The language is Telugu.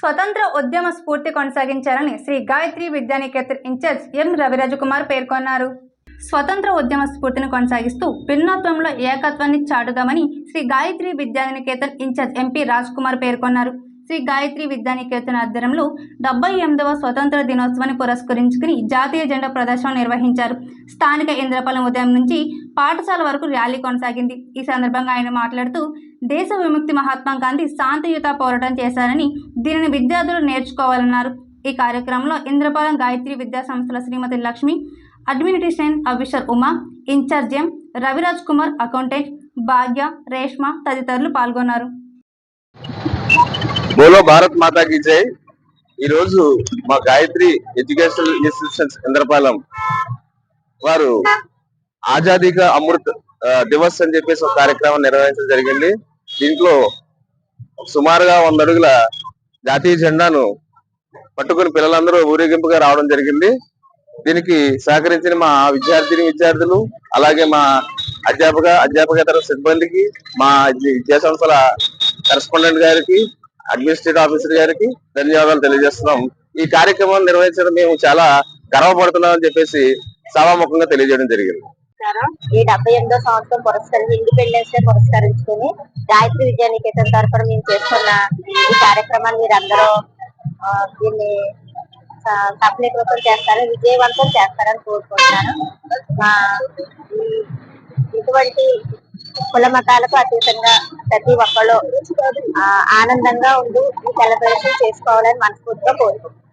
స్వతంత్ర ఉద్యమ స్ఫూర్తి కొనసాగించారని శ్రీ గాయత్రి విద్యానికేతన్ ఇన్ఛార్జ్ ఎం రవిరాజకుమార్ పేర్కొన్నారు. స్వతంత్ర ఉద్యమ స్ఫూర్తిని కొనసాగిస్తూ భిన్నత్వంలో ఏకత్వాన్ని చాటుదామని శ్రీ గాయత్రి విద్యానికేతన్ ఇన్ఛార్జ్ ఎంపీ రాజ్ కుమార్ పేర్కొన్నారు. శ్రీ గాయత్రి విద్యానికేతన్ ఆధ్వర్యంలో డెబ్బై ఎనిమిదవ స్వతంత్ర దినోత్సవాన్ని పురస్కరించుకుని జాతీయ జెండా ప్రదర్శన నిర్వహించారు. స్థానిక ఇంద్రపాలెం ఉదయం నుంచి పాఠశాల వరకు ర్యాలీ కొనసాగింది. ఈ సందర్భంగా ఆయన మాట్లాడుతూ దేశ విముక్తి మహాత్మా గాంధీ శాంతియుత పోరాటం చేశారని దీనిని విద్యార్థులు నేర్చుకోవాలన్నారు. ఈ కార్యక్రమంలో ఇంద్రపాలెం గాయత్రి విద్యా సంస్థల Shrimati Lakshmi administration officer Uma incharge M Raviraj Kumar accountant Bhagya Reshma తదితరులు పాల్గొన్నారు. బోలో భారత్ మాతాకి జై. ఈ రోజు మా గాయత్రి ఎడ్యుకేషనల్ ఇన్స్టిట్యూషన్స్ ఇంద్రపాలెం వారు ఆజాదీగా అమృత్ దివస్ అని చెప్పేసి ఒక కార్యక్రమం నిర్వహించడం జరిగింది. దీంట్లో సుమారుగా వంద అడుగుల జాతీయ జెండాను పట్టుకుని పిల్లలందరూ ఊరేగింపుగా రావడం జరిగింది. దీనికి సహకరించిన మా విద్యార్థిని విద్యార్థులు అలాగే మా అధ్యాపక అధ్యాపకేతర సిబ్బందికి మా విద్యా సంస్థల కరెస్పాండెంట్ గారికి అడ్మినిస్ట్రేటివ్ ఆఫీసర్ గారికి ధన్యవాదాలు తెలియజేస్తున్నాం. ఈ కార్యక్రమం నిర్వహించడం మేము చాలా గర్వపడుతున్నాం అని చెప్పేసి సభాముఖంగా తెలియజేయడం జరిగింది. నమస్కారం ఈ డెబ్బై ఎనిమిదో సంవత్సరం పురస్కరించి ఇండిపెండెన్స్ డే పురస్కరించుకుని గాయత్రి విద్యానికేతన్ తరఫున మేము చేస్తున్న ఈ కార్యక్రమాన్ని మీరందరూ దీన్ని సఫలీకృతం చేస్తారు విజయవంతం చేస్తారని కోరుకుంటున్నాను. మా ఇటువంటి కుల మతాలకు అతీతంగా ప్రతి ఒక్కళ్ళు ఆనందంగా ఉండి ఈ సెలబ్రేషన్ చేసుకోవాలని మనస్ఫూర్తిగా కోరుకుంటున్నాను.